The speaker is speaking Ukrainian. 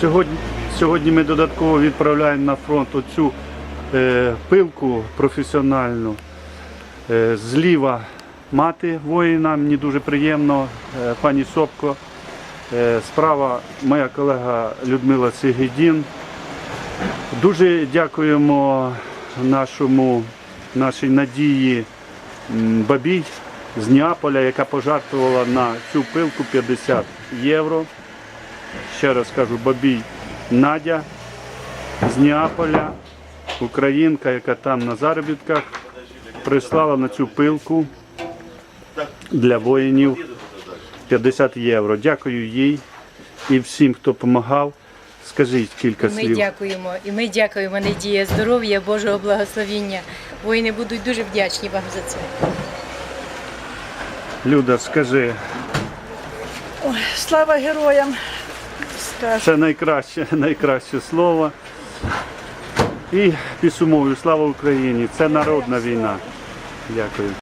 Сьогодні, сьогодні ми додатково відправляємо на фронт оцю е, пилку професіональну. Е, зліва мати воїна, мені дуже приємно, е, пані Сопко. Е, справа моя колега Людмила Сигідін. Дуже дякуємо нашому, нашій надії Бабій з Неаполя, яка пожертвувала на цю пилку 50 євро. Ще раз кажу, Бабій Надя з Неаполя, українка, яка там на заробітках, прислала на цю пилку для воїнів 50 євро. Дякую їй і всім, хто допомагав. Скажіть кілька Ми слів. дякуємо. І ми дякуємо Надія, здоров'я, Божого благословіння. Воїни будуть дуже вдячні вам за це. Люда, скажи, Слава героям! Скажу. це найкраще, найкраще слово. І підсумовую, слава Україні! Це народна війна. Дякую.